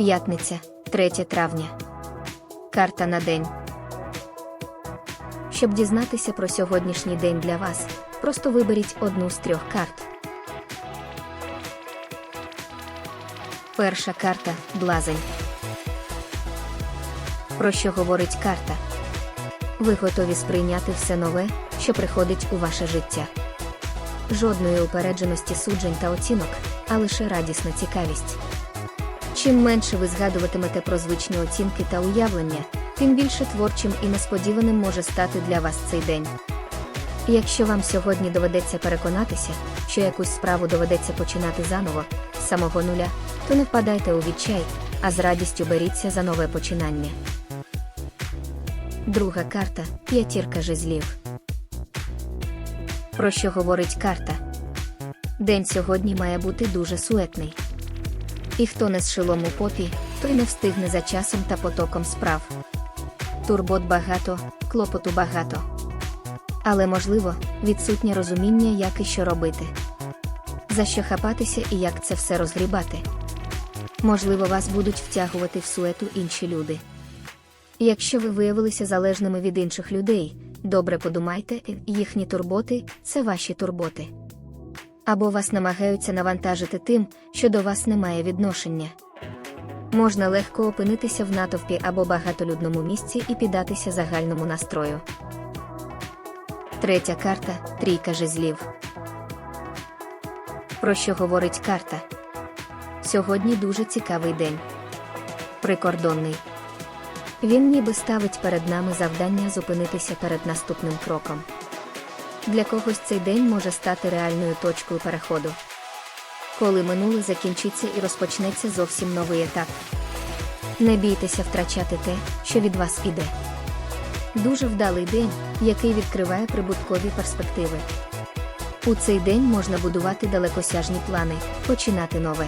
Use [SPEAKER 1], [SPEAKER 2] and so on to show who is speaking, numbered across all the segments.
[SPEAKER 1] П'ятниця, 3 травня. Карта на день. Щоб дізнатися про сьогоднішній день для вас, просто виберіть одну з трьох карт. Перша карта блазень. Про що говорить карта? Ви готові сприйняти все нове, що приходить у ваше життя. Жодної упередженості суджень та оцінок, а лише радісна цікавість. Чим менше ви згадуватимете про звичні оцінки та уявлення, тим більше творчим і несподіваним може стати для вас цей день. Якщо вам сьогодні доведеться переконатися, що якусь справу доведеться починати заново, з самого нуля, то не впадайте у відчай, а з радістю беріться за нове починання. Друга карта п'ятірка жезлів. Про що говорить карта? День сьогодні має бути дуже суетний. І хто не з шилом у попі, той не встигне за часом та потоком справ. Турбот багато, клопоту багато. Але можливо, відсутнє розуміння, як і що робити. За що хапатися і як це все розгрібати. Можливо, вас будуть втягувати в суету інші люди. Якщо ви виявилися залежними від інших людей, добре подумайте, їхні турботи це ваші турботи. Або вас намагаються навантажити тим, що до вас немає відношення. Можна легко опинитися в натовпі або багатолюдному місці і піддатися загальному настрою. Третя карта трійка жезлів. Про що говорить карта? Сьогодні дуже цікавий день. Прикордонний. Він ніби ставить перед нами завдання зупинитися перед наступним кроком. Для когось цей день може стати реальною точкою переходу. Коли минуле закінчиться і розпочнеться зовсім новий етап. Не бійтеся втрачати те, що від вас іде. Дуже вдалий день, який відкриває прибуткові перспективи. У цей день можна будувати далекосяжні плани, починати нове.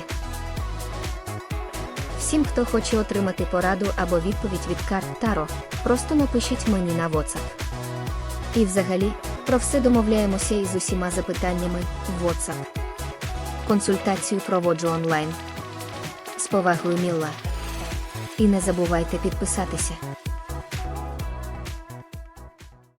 [SPEAKER 1] Всім, хто хоче отримати пораду або відповідь від карт Таро, просто напишіть мені на WhatsApp. І взагалі, про все домовляємося із усіма запитаннями в WhatsApp. Консультацію проводжу онлайн. З повагою Мілла. І не забувайте підписатися.